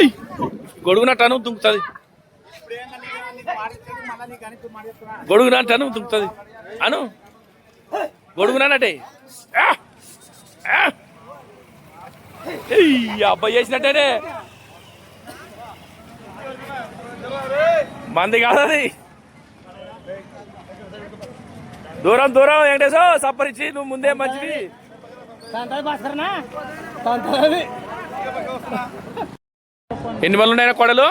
ఏయ్, గొడుగునట్టాను దుంకుతుంది. గొడుగునంటాను దుంకుతుంది. అను గొడుగునానటే అబ్బాయి చేసినట్టేనే. మంది కాదది దూరం దూరం వెంకటేశో సప్పరిచ్చి నువ్వు ముందే మంచిది ఎన్ని బళ్ళు ఉన్నాయా కొడలు?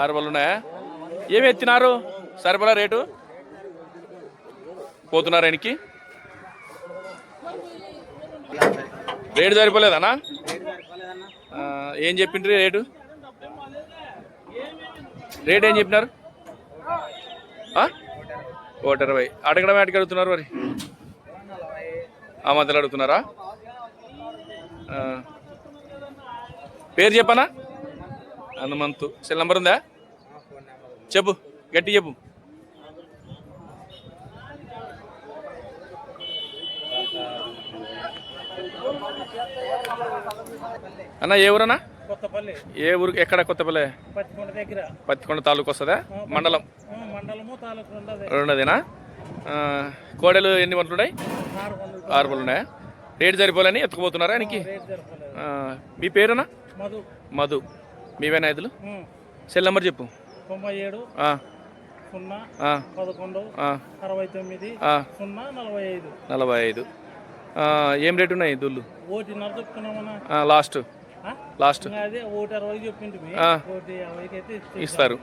ఆరు బళ్ళు ఉన్నాయా? ఏమి ఎత్తినారు? సరిపడా రేటు? పోతున్నారు ఆయనకి? రేటు సరిపోలేదన్నా? ఏం చెప్పిండ్రి రేటు? రేట్ ఏం చెప్పినారు? ఒకటి ఇరవై అడగడం ఎక్కడికి అడుగుతున్నారు మరి? ఆ మధ్యలో అడుగుతున్నారా? పేరు చెప్పనా? హనుమంతు సెల్ నంబర్ ఉందా? చెప్పు గట్టి చెప్పు. అన్న ఏ ఊరన్నా? కొత్తపల్లి. ఏ ఊరికి ఎక్కడ కొత్తపల్లె? పత్తికొండ తాలూకు వస్తుందా? మండలం. రెండోదేనా? కోడలు ఎన్ని వంటలు ఉన్నాయి ఆరు పళ్ళు ఉన్నాయా రేటు సరిపోలేని ఎత్తుకుపోతున్నారా ఆయనకి? మీ పేరునా మధు. మధు. మీవేనా ఇదులు ఉమ్, సెల్ నెంబర్ చెప్పు. తొంభై ఏడు సున్నా పదకొండు అరవై తొమ్మిది సున్నా నలభై ఐదు. నలభై ఐదు. ఏం రేటు ఉన్నాయి దుళ్ళు ఓటిన్నర చెప్తున్నామన్నా ఆ, లాస్ట్? లాస్ట్. ఇంకా అదే ఓటి అరవై చెప్పింది ఆ. ఓటి యాభైకి అయితే ఇస్తే ఇస్తారు.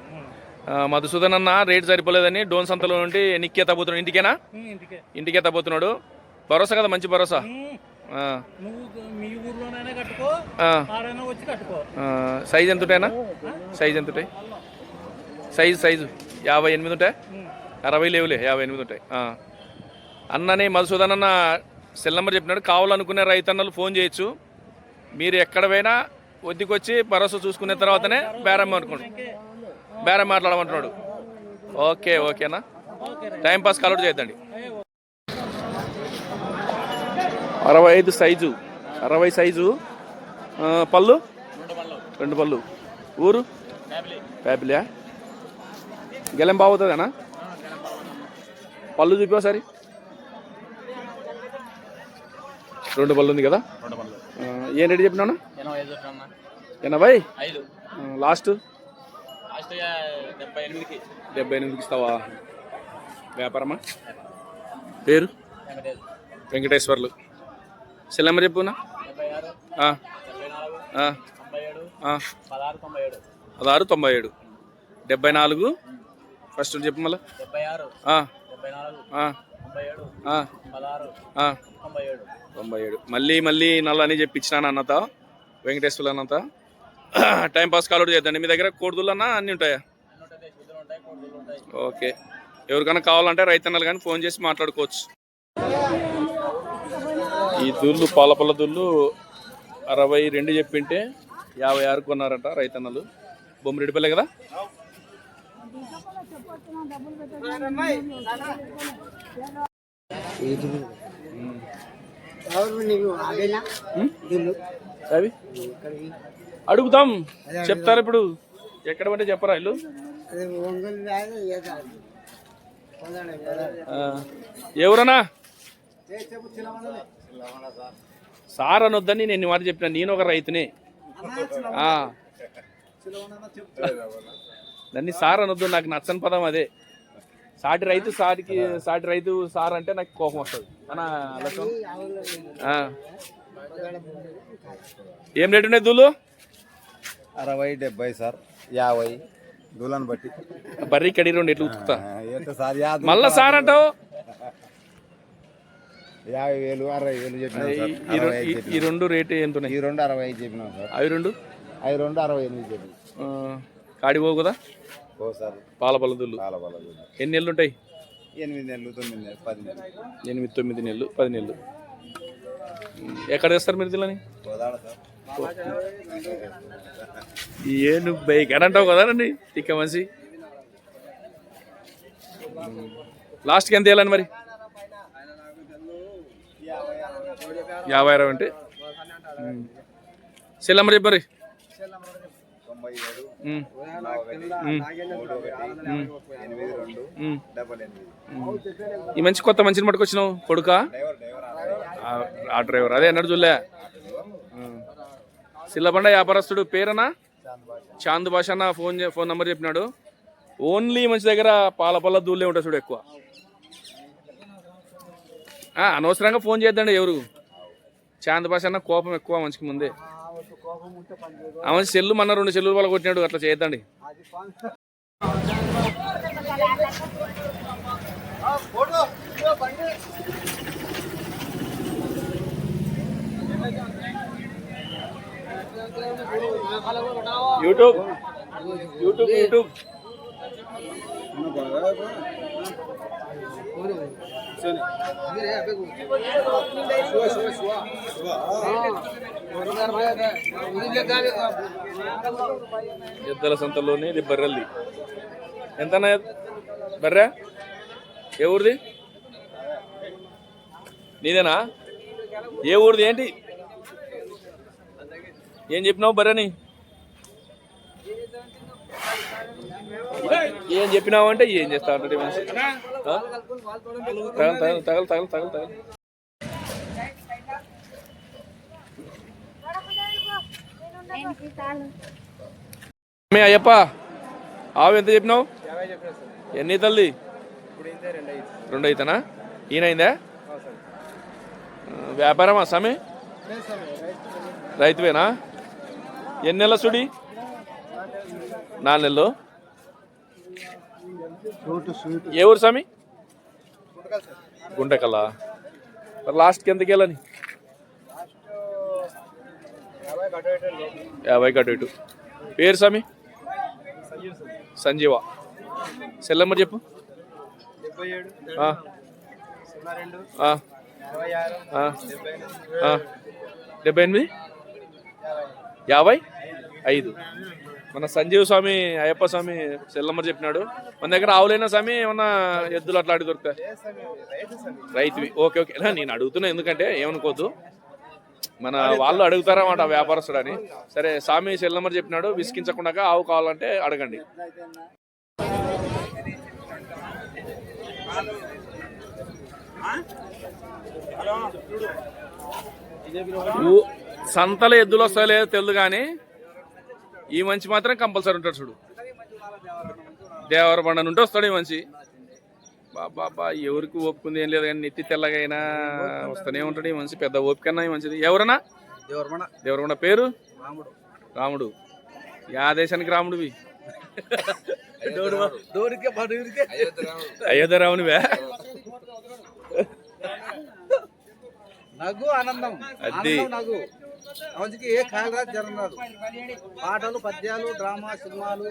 మధుసూదన్ అన్న రేటు సరిపోలేదని డోన్ సంతలో నుండి ఎన్నికే తగ్గుతున్నాడు ఇంటికేనా? ఇంటికే. ఇంటికే తగ్గుతున్నాడు భరోసా కదా మంచి భరోసా? నువ్వు మీ ఊర్లోనైనా కట్టుకో ఆడైనా వచ్చి కట్టుకో. సైజ్ ఎంత ఉంటాయినా సైజ్ ఎంత ఉంటాయి సైజు సైజు. యాభై ఎనిమిది ఉంటాయి? అరవై లేవులే యాభై ఎనిమిది ఉంటాయి. అన్నని మధుసూదన్ అన్న సెల్ నెంబర్ చెప్పినాడు. కావాలనుకునే రైతన్నలు ఫోన్ చేయొచ్చు. మీరు ఎక్కడ పోయినా వద్దకొచ్చి భరోసా చూసుకున్న తర్వాతనే బేరం అనుకోండి ఇంకే బేరం మాట్లాడమంటున్నాడు. ఓకే ఓకేనా? టైం పాస్ కలర్ చేద్దండి ఏ, ఓ- అరవై ఐదు సైజు. అరవై సైజు. పళ్ళు? రెండు పళ్ళు. ఊరు? ప్యాపిలియా గెలం బాగుతుందేనా పళ్ళు చూపి ఒకసారి. రెండు పళ్ళు ఉంది కదా? ఏం రేటు చెప్పినాను ఎనభై లాస్ట్? డెబ్బై ఎనిమిదికి. ఇస్తావా? వ్యాపారమా? పేరు? వెంకటేశ్వర్లు. సెల్ నెంబర్ చెప్పునా. పదహారు తొంభై ఏడు. డెబ్బై నాలుగు. ఫస్ట్ చెప్పు మళ్ళా. తొంభై ఏడు. మళ్ళీ మళ్ళీ నల్లని చెప్పించినాను అన్నత. వెంకటేశ్వర్లు అన్నత. టైం పాస్ కాల్ చేద్దండి మీ దగ్గర కోడుదులు అన్న అన్నీ ఉంటాయి? ఓకే. ఎవరికైనా కావాలంటే రైతన్నలు కానీ ఫోన్ చేసి మాట్లాడుకోవచ్చు. ఈ దుళ్ళు పాలపల్ల దుళ్ళు అరవై రెండు చెప్పింటే యాభై ఆరు కొన్నారట రైతన్నలు. బొమ్మిరెడ్డిపల్లె కదా? అవి? అడుగుతాం. చెప్తారు ఇప్పుడు. ఎక్కడ పడితే చెప్పరా ఇల్లు? ఎవరన్నా? సార్ అనొద్దని నేను మాట చెప్పిన. నేను ఒక రైతునే. దాన్ని సార్ అనొద్దు నాకు నచ్చని పదం అదే. సాటి రైతు సాటికి సాటి రైతు సార్ అంటే నాకు కోపం వస్తుంది? ఆ. ఏం రేటు ఉన్నాయి దూలు అరవై డెబ్బై సార్. యాభై. దూలను బట్టి. బర్రీ కడి రెండు ఎట్లు ఉతుకుతా. మళ్ళా సార్ అంటావు? యాభై వేలు అరవై వేలు చెప్పినాం ఈ-. రెండు రేటు ఎంత ఉన్నాయి ఈ రెండు అరవై ఐదు చెప్పినాం సార్. అవి రెండు? అవి రెండు అరవై ఎనిమిది చెప్పినాం. కాడి పోవు కదా? ఓ సార్. పాల పళ్ళ దుళ్ళు చాలా బాగా ఎన్ని నెలలు ఉంటాయి ఎనిమిది నెలలు తొమ్మిది నెలలు పది నెలలు. ఎనిమిది తొమ్మిది నెలలు పది నెలలు. ఎక్కడ వేస్తారు మీరు సార్. ఏ నువ్వు బైక్. అని అంటావు కదా నండి తిక్క మనిషి. లాస్ట్కి ఎంత వేయాలని మరి యాభై అరవై అంటే సెల్ నెంబర్ చెప్పు మరి తొంభై ఏడు ఉమ్, సున్నా ఒకటి ఉమ్, మూడు యాభై అరవై అంటే ఉమ్. డబల్ ఈ మంచి కొత్త మంచిని పట్టుకొచ్చినావు కొడుక? ఆ డ్రైవర్. అదే అన్నాడు చూలే సిల్లబండ వ్యాపారస్తుడు పేరనా? చాంద్ భాష అన్న ఫోన్ ఫోన్ నంబర్ చెప్పినాడు. ఓన్లీ మంచి దగ్గర పాల పళ్ళ దూళ్ళే ఉంటాయి చూడు ఎక్కువ. అనవసరంగా ఫోన్ చేద్దండి ఎవరు. చాంద్ భాష అన్న కోపం ఎక్కువ మంచికి ముందే. మంచి సెల్లు మన రెండు సెల్లులు వాళ్ళ కొట్టినాడు అట్లా చేయొద్దండి. YouTube YouTube YouTube. ఎద్దల సంతలోని ఇది బర్రెల్ది ఎంతన్నా బర్రె? ఏ ఊరిది? నీదేనా? ఏ ఊరిది? ఏంటి? ఏం చెప్పినావు బర్రెని? ఏం చెప్పినావు అంటే ఏం చేస్తా ఉంటాడు మనిషి? తగలు తగలు తగలు తగలు తగలు తగలు. మీ అయ్యప్ప ఆవు ఎంత చెప్పినావు? ఎన్ని తల్లి రెండు అయితేనా ఈయనైందా? వ్యాపారమా స్వామి? రైతువేనా? ఎన్ని నెలల సుడి? నాలుగు నెలలు. ఏ ఊరు స్వామి? గుంటకల్లా మరి లాస్ట్కి ఎంతకి వెళ్ళని? యాభై కటు ఇటు పేరు స్వామి? సంజీవ సెల్ నెంబర్ చెప్పు. డెబ్బై ఎనిమిది యాభై? ఐదు. మన సంజీవ స్వామి అయ్యప్ప స్వామి సెల్ చెప్పినాడు. మన దగ్గర ఆవులైనా స్వామి ఏమన్నా ఎద్దులు అట్లాంటివి దొరుకుతాయి? రైతువి. Okay okay. నేను అడుగుతున్నా ఎందుకంటే ఏమనుకోవద్దు మన వాళ్ళు అడుగుతారన్నమాట వ్యాపారస్తుడు అని సరే స్వామి సెల్ చెప్పినాడు విసికించకుండా ఆవు కావాలంటే అడగండి. ఊ- సంతలో ఎద్దులు వస్తాయో లేదో తెలుదు కానీ ఈ మంచి మాత్రం కంపల్సరీ ఉంటాడు చూడు. దేవర బండ నుండి వస్తాడు ఈ మంచి బాబా బా ఎవరికి ఓపుకుంది ఏం లేదు కానీ నెత్తి తెల్లగైనా వస్తూనే ఉంటాడు ఈ మనిషి. పెద్ద ఓపికన్నా ఈ మంచిది ఎవరన్నా? ఎవరన్నా పేరు? రాముడు. రాముడు. యా దేశానికి రాముడివి. అయోధ్య రామునివే నగు ఆనందం. అది. ఆనందం నగు. రోజుకి ఏ కాలరాజు జరగదు పాటలు పద్యాలు డ్రామా సినిమాలు.